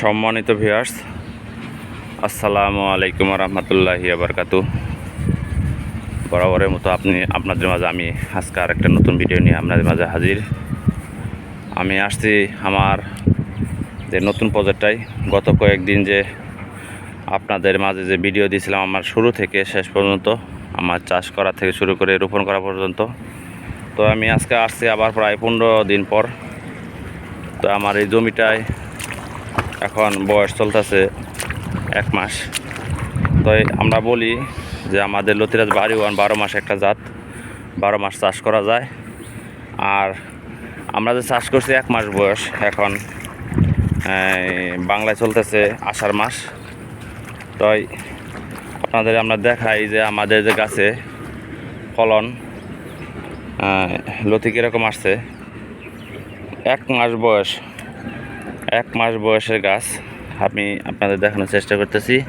সম্মানিত ভিউয়ার্স আসসালামু আলাইকুম রহমতুল্লাহি আবরকাতু বরাবরের মতো আপনি, আপনাদের মাঝে আমি আজকে আর একটা নতুন ভিডিও নিয়ে আপনাদের মাঝে হাজির। আমি আসছি আমার যে নতুন প্রজেক্টটাই গত কয়েকদিন যে আপনাদের মাঝে যে ভিডিও দিয়েছিলাম আমার শুরু থেকে শেষ পর্যন্ত, আমার চাষ করা থেকে শুরু করে রোপণ করা পর্যন্ত। তো আমি আজকে আসছি আবার প্রায় পনেরো দিন পর। তো আমার এই জমিটায় এখন বয়স চলতেছে এক মাস। তো আমরা বলি যে আমাদের লতিরাজ বাড়ি ওয়ান বারো মাস একটা জাত, বারো মাস চাষ করা যায়। আর আমরা যে চাষ করছি এক মাস বয়স, এখন বাংলায় চলতেছে আষাঢ় মাস। তো আপনাদের আমরা দেখাই যে আমাদের যে গাছে ফলন লতি কীরকম আসছে। এক মাস বয়স। এক মাস বয়সের গাছ আমি আপনাদের দেখানোর চেষ্টা করতেছি।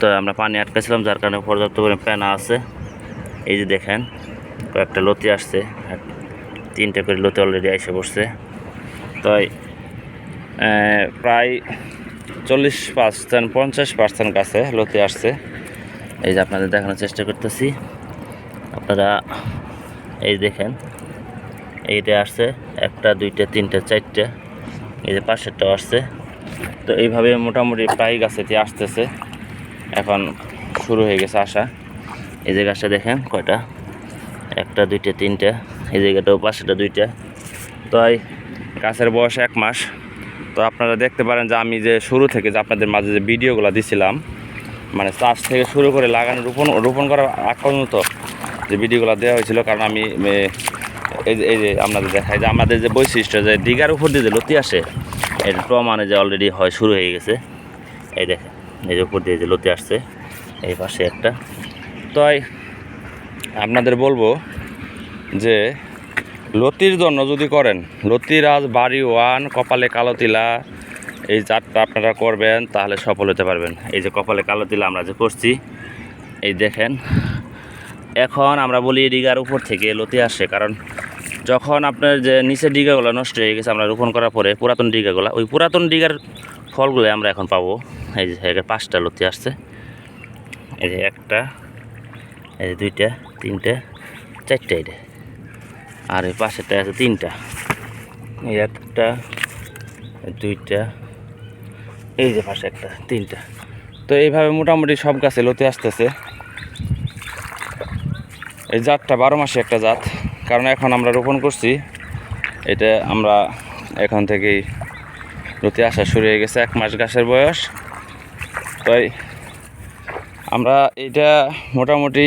তো আমরা পানি আটকেছিলাম যার কারণে পর্যাপ্ত পরিমাণ পেনা আছে। এই যে দেখেন কয়েকটা লতি আসছে তিনটে করে লতি অলরেডি এসে পড়ছে। তো এই, আহ, প্রায় চল্লিশ পার্সেন্ট পঞ্চাশ পার্সেন্ট গাছে লতি আসছে। এই যে আপনাদের দেখানোর চেষ্টা করতেছি। আপনারা এই দেখেন এইটা আসছে একটা দুইটা তিনটা চারটে। এই যে পাশেরটাও আসছে। তো এইভাবে মোটামুটি প্রায় গাছেতে আসতেছে। এখন শুরু হয়ে গেছে আসা। এই যে গাছটা দেখেন, কয়টা? একটা, দুইটা, তিনটা। এই জায়গাটাও পাশেটা দুইটা। তো এই গাছের বয়স এক মাস। তো আপনারা দেখতে পারেন যে আমি যে শুরু থেকে যে আপনাদের মাঝে যে ভিডিওগুলো দিছিলাম মানে চাষ থেকে শুরু করে লাগানো রোপণ রোপণ করার আগ পর্যন্ত যে ভিডিওগুলো দেওয়া হয়েছিল, কারণ আমি এই যে এই যে আপনাদের দেখাই যে আমাদের যে বৈশিষ্ট্য যে দিঘার উপর দিয়ে যে লতি আসে, এর প্রমাণে যে অলরেডি হয়, শুরু হয়ে গেছে। এই দেখেন, এই যে উপর দিয়ে যে লতি আসছে, এই পাশে একটা। তো এই আপনাদের বলব যে লতির জন্য যদি করেন লতিরাজ বাড়ি ওয়ান, কপালে কালো তিলা, এই জাতটা আপনারা করবেন, তাহলে সফল হতে পারবেন। এই যে কপালে কালো তিলা আমরা যে করছি, এই দেখেন এখন আমরা বলি ডিগার উপর থেকে লতি আসে, কারণ যখন আপনার যে নিচের ডিগাগুলো নষ্ট হয়ে গেছে আমরা রোপণ করার পরে পুরাতন ডিগাগুলো ওই পুরাতন ডিগার ফলগুলো আমরা এখন পাবো। এই যে পাঁচটা লতি আসছে। এই যে একটা, এই যে দুইটা, তিনটা, চারটা এটা। আর এই পাশেরটা আছে তিনটা। এই একটা, দুইটা, এই যে পাশে একটা, তিনটা। তো এইভাবে মোটামুটি সব গাছে লতি আসতেছে। এই জাতটা বারো মাসে একটা জাত। কারণ এখন আমরা রোপণ করছি, এটা আমরা এখন থেকেই লতি আসা শুরু হয়ে গেছে, এক মাস গাছের বয়স। তাই আমরা এটা মোটামুটি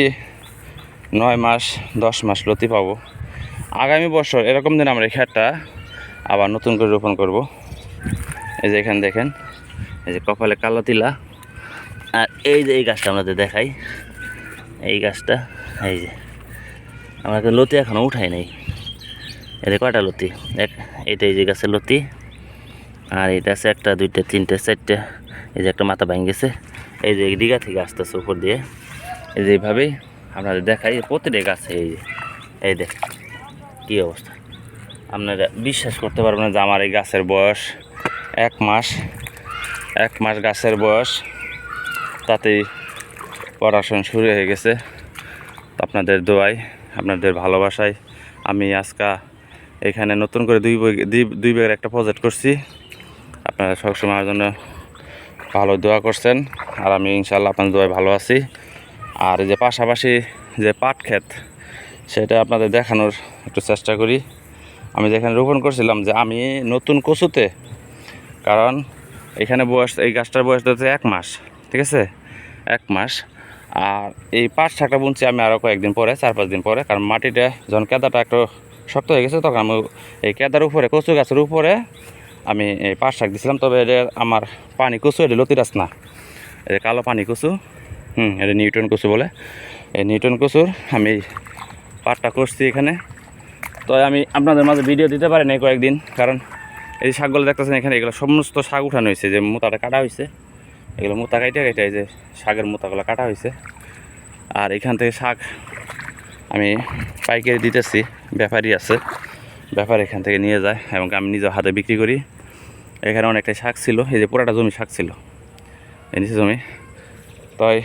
নয় মাস, দশ মাস লতি পাবো। আগামী বছর এরকম দিন আমরা এই খেতটা আবার নতুন করে রোপণ করব। এই যে এখানে দেখেন, এই যে কপালে কালো তিলা। আর এই যে এই গাছটা আমাদের দেখাই, এই গাছটা, এই যে। আমরা লতি এখনও উঠাই নাই। এতে কয়টা লতি? এক এইটা এই যে গাছের লতি, আর এটা আছে একটা, দুইটা, তিনটে, চারটে, এই যে একটা মাথা ভেঙে গেছে। এই যে দীঘা থেকে আসতেছে উপর দিয়ে। এই যে এইভাবেই আপনাদের দেখাই প্রতিটা গাছে এই যে, এই দেখ, কী অবস্থা। আপনারা বিশ্বাস করতে পারবেন যে আমার এই গাছের বয়স এক মাস এক মাস গাছের বয়স। তাতেই পড়াশোনা শুরু হয়ে গেছে। আপনাদের দোয়ায় আপনাদের ভালোবাসায় আমি আজকা এখানে নতুন করে দুই দুই বইয়ের একটা প্রজেক্ট করছি। আপনারা সবসময় আমার জন্য ভালো দোয়া করছেন আর আমি ইনশাল্লাহ আপনাদের দোয়ায় ভালো আছি। আর যে পাশাপাশি যে পাট ক্ষেত, সেটা আপনাদের দেখানোর একটু চেষ্টা করি। আমি যেখানে রোপণ করছিলাম যে আমি নতুন কচুতে, কারণ এখানে বয়স, এই গাছটার বয়স হচ্ছে এক মাস, ঠিক আছে? এক মাস। আর এই পাট শাকটা বুনছি আমি আরও কয়েকদিন পরে, চার পাঁচ দিন পরে, কারণ মাটিটা যখন কেদাটা একটু শক্ত হয়ে গেছে, তখন আমি এই কেদার উপরে, কচু গাছের উপরে আমি এই পাট শাক দিছিলাম। তবে এটা আমার পানি কচু, এটা লতিরাস না। এটা কালো পানি কচু, হুম, এটা নিউটন কচু বলে। এই নিউটন কচুর আমি পাটটা করছি এখানে। তো আমি আপনাদের মাঝে ভিডিও দিতে পারি নাই কয়েকদিন, কারণ এই শাকগুলো দেখতেছেন এখানে, এগুলো সমস্ত শাক উঠানো হয়েছে, যে মোতাটা কাটা হয়েছে। এগুলো মোতা কাইটে কাইটে এই যে শাকের মোতাগুলো কাটা হয়েছে আর এখান থেকে শাক আমি পাইকারি দিতেছি, ব্যাপারী আছে। ব্যাপার এখান থেকে নিয়ে যায় এবং আমি নিজের হাতে বিক্রি করি। এখানে অনেকটাই শাক ছিল, এই যে পুরাটা জমি শাক ছিল, এই নিচে জমি। তাই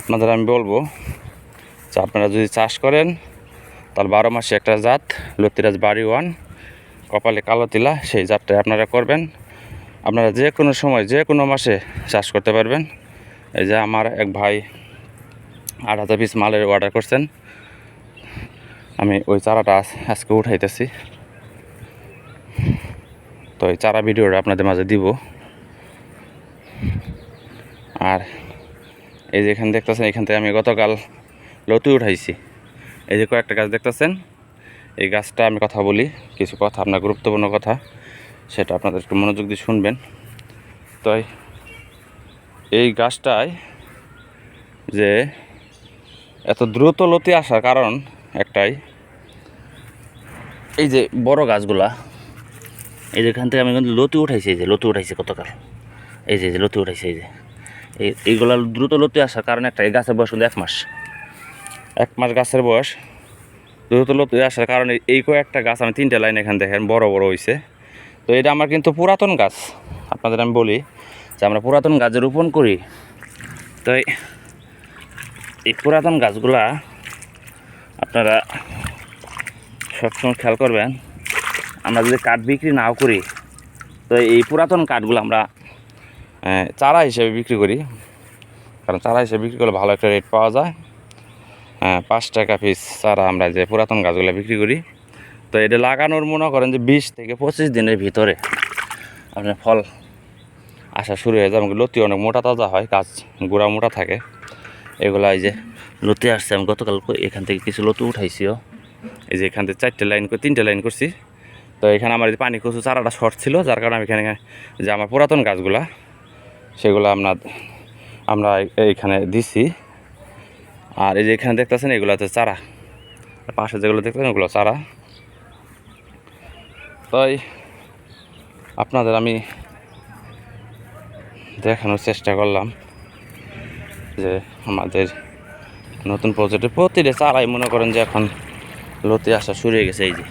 আপনাদের আমি বলব যে আপনারা যদি চাষ করেন, তাহলে বারো মাসে একটা জাত, লতিরাজ বাড়ি ওয়ান, কপালে কালো তিলা, সেই জাতটাই আপনারা করবেন। আপনারা যে কোনো সময়, যে কোনো মাসে চাষ করতে পারবেন। এই যে আমার এক ভাই আট হাজার পিস মালের অর্ডার করছেন। আমি ওই চারাটা আজ- আজকে উঠাইতেছি। তো এই চারা ভিডিওটা আপনাদের মাঝে দিব। আর এই যে এখানে দেখতেছেন, এখান থেকে আমি গতকাল লতি উঠাইছি। এই যে কয়েকটা গাছ দেখতেছেন? এই গাছটা আমি কথা বলি, কিছু কথা, আপনার গুরুত্বপূর্ণ কথা। সেটা আপনাদের একটু মনোযোগ দিয়ে শুনবেন। তাই এই- গাছটায় যে এত দ্রুত লতি আসার কারণ একটাই, এই যে বড় গাছগুলা, এই যে এখান থেকে আমি কিন্তু লতি উঠাইছি, এই যে লতি উঠাইছি গতকাল এই যে লতি উঠাইছি, এই যে, এই, এইগুলা দ্রুত লতি আসার কারণ একটা এই গাছের বয়স কিন্তু এক মাস এক মাস গাছের বয়স, দ্রুত লতি আসার কারণে এই কয়েকটা গাছ, আমি তিনটে লাইন এখান দেখেন বড় বড় হয়েছে তো এটা আমার কিন্তু পুরাতন গাছ। আপনাদের আমি বলি যে আমরা পুরাতন গাছ রোপণ করি। তো এই- পুরাতন গাছগুলা আপনারা সবসময় খেয়াল করবেন, আমরা যদি কাঠ বিক্রি নাও করি, তো এই পুরাতন কাঠগুলো আমরা চারা হিসেবে বিক্রি করি। কারণ চারা হিসেবে বিক্রি করলে ভালো একটা রেট পাওয়া যায়। হ্যাঁ পাঁচ টাকা পিস চারা আমরা যে পুরাতন গাছগুলো বিক্রি করি। তো এটা লাগানোর মনে করেন যে বিশ থেকে পঁচিশ দিনের ভিতরে আপনার ফল আসা শুরু হয়ে যায়। লতি অনেক মোটা তাজা হয়, গাছ গোড়া মোটা থাকে। এগুলো এই যে লতি আসছে, আমি গতকাল এখান থেকে কিছু লতি উঠাইছিও এই যে এখান থেকে চারটে লাইন করে তিনটে লাইন করছি। তো এখানে আমার যে পানি কচু চারাটা শর্ট ছিল, যার কারণে আমি এখানে যে আমার পুরাতন গাছগুলা, সেগুলো আপনার আমরা এইখানে দিছি। আর এই যে এখানে দেখতেছেন, এগুলো হচ্ছে চারা। পাশে যেগুলো দেখতেছেন, ওগুলো চারা। তাই আপনাদের আমি দেখানোর চেষ্টা করলাম যে আমাদের নতুন প্রজেক্টে প্রতিটা চারাই মনে করেন যে এখন লতি আসা শুরু হয়ে গেছে, এই যে।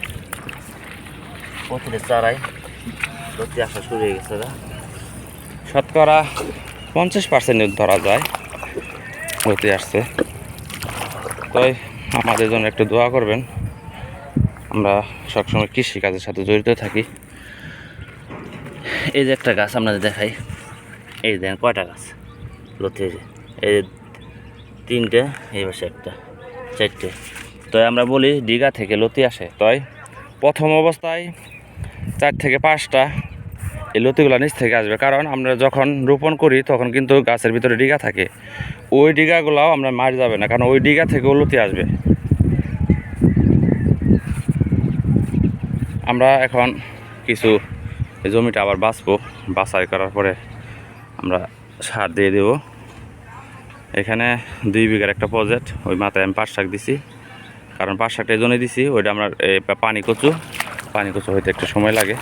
প্রতিটা চারাই লতি আসা শুরু হয়ে গেছে। শতকরা পঞ্চাশ পার্সেন্ট ধরা যায় লতি আসছে। তাই আমাদের জন্য একটু দোয়া করবেন। আমরা সবসময় কৃষিকাজের সাথে জড়িত থাকি। এই যে একটা গাছ আপনাদের দেখাই, এই দেখেন কয়টা গাছ? লতি যে, এই তিনটে, এই পাশে একটা, চারটে। তো আমরা বলি দীঘা থেকে লতি আসে। তাই প্রথম অবস্থায় চার থেকে পাঁচটা এই লতিগুলো নিচ থেকে আসবে। কারণ আমরা যখন রোপণ করি, তখন কিন্তু গাছের ভিতরে ডিগা থাকে। ওই ডিগাগুলোও আমরা মার যাবে না, কারণ ওই ডিগা থেকেও লতি আসবে। আমরা এখন কিছু জমিটা আবার বাঁচবো। বাছাই করার পরে আমরা সার দিয়ে দেব। এখানে দুই বিঘার একটা প্রজেক্ট ওই মাথায় আমি পাট শাক দিছি। কারণ পাট শাকটা এই জন্যই দিছি, ওইটা আমরা পানি কচু। পানি কচু হইতে একটু সময় লাগে,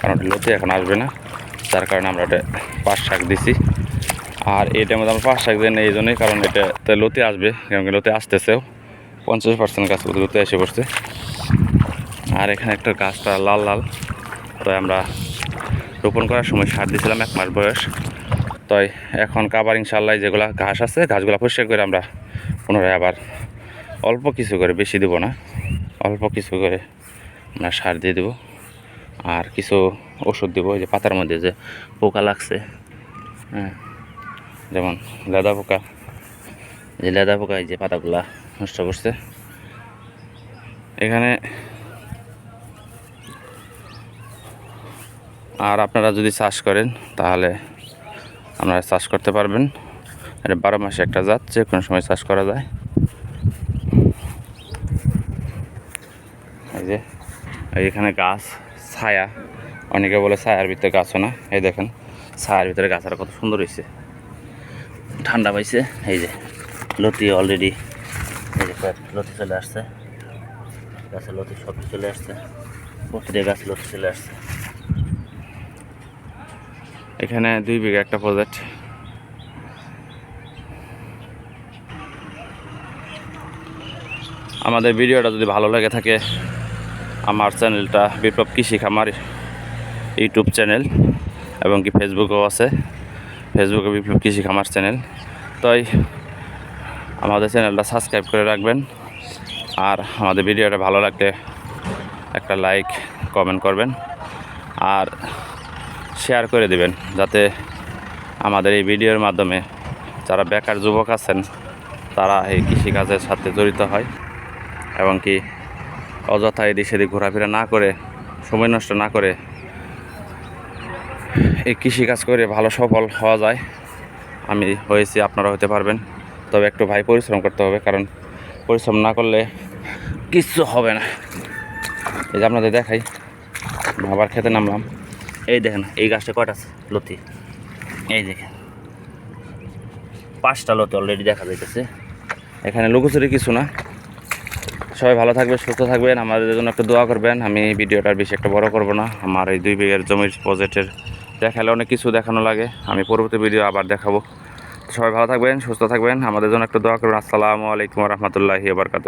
কারণ লতি এখন আসবে না। যার কারণে আমরা ওটা পাট শাক দিছি। আর এটার মধ্যে আমরা পাট শাক দেন এই জন্যই, কারণ এটাতে লতি আসবে, কারণ লতি আসতেছেও। পঞ্চাশ পার্সেন্ট গাছ লতি এসে পড়ছে। আর এখানে একটা গাছটা লাল লাল। তো আমরা রোপণ করার সময় সার দিয়েছিলাম এক মাস বয়স। তাই এখন কাবার ইনশাল্লাহ যেগুলা ঘাস আছে, ঘাসগুলো পরিষ্কার করে আমরা পুনরায় আবার অল্প কিছু করে, বেশি দেবো না, অল্প কিছু করে আমরা সার দিয়ে দেবো। আর কিছু ওষুধ দেবো যে পাতার মধ্যে যে পোকা লাগছে হ্যাঁ যেমন লেদা পোকা। যে লেদা পোকা এই যে পাতাগুলা নষ্ট করছে। এখানে আর আপনারা যদি চাষ করেন, তাহলে আপনারা চাষ করতে পারবেন। এটা বারো মাসে একটা জাত, যে কোনো সময় চাষ করা যায়। এই যে এখানে গাছ, ছায়া। অনেকে বলে ছায়ার ভিতরে গাছও না। এই দেখেন, ছায়ার ভিতরে গাছ আর কত সুন্দর হয়েছে ঠান্ডা পাইছে, এই যে, লতি অলরেডি এই যে লতি চলে আসছে। গাছে লতি সব চলে আসছে। প্রতিটা গাছে লতি চলে আসছে। এখানে দুই বিঘা একটা প্রজেক্ট আমাদের ভিডিওটা যদি ভালো লেগে থাকে, আমার চ্যানেলটা বিপ্লব কৃষি খামার ইউটিউব চ্যানেল এবং কি ফেসবুকও আছে, ফেসবুকে বিপ্লব কৃষি খামার চ্যানেল। তাই আমাদের চ্যানেলটা সাবস্ক্রাইব করে রাখবেন আর আমাদের ভিডিওটা ভালো লাগলে একটা লাইক কমেন্ট করবেন। আর শেয়ার করে দিবেন, যাতে আমাদের এই ভিডিওর মাধ্যমে যারা বেকার যুবক আছেন, তারা এই কৃষিকাজের সাথে জড়িত হয় এবং কি অযথা এদিক সেদিক ঘোরাফেরা না করে, সময় নষ্ট না করে এই কৃষিকাজ করে ভালো সফল হওয়া যায়। আমি হয়েছি আপনারা হতে পারবেন, তবে একটু ভাই পরিশ্রম করতে হবে, কারণ পরিশ্রম না করলে কিচ্ছু হবে না। এই যে আপনাদের দেখাই আবার খেতে নামলাম। এই দেখেন, এই গাছটা কটা লতি। এই দেখেন। পাঁচটা লতি অলরেডি দেখা যাইতেছে। এখানে লুকোচুরি কিছু না। সবাই ভালো থাকবে সুস্থ থাকবেন। আমাদের জন্য একটু দোয়া করবেন। আমি এই ভিডিওটা আর বেশি একটা বড় করব না। আমার এই দুই বিঘের জমির প্রজেক্টের দেখালে অনেক কিছু দেখানো লাগে। আমি পরবর্তী ভিডিও আবার দেখাবো। সবাই ভালো থাকবেন, সুস্থ থাকবেন। আমাদের জন্য একটু দোয়া করবেন। আসসালামু আলাইকুম রহমতুল্লাহি বারকাত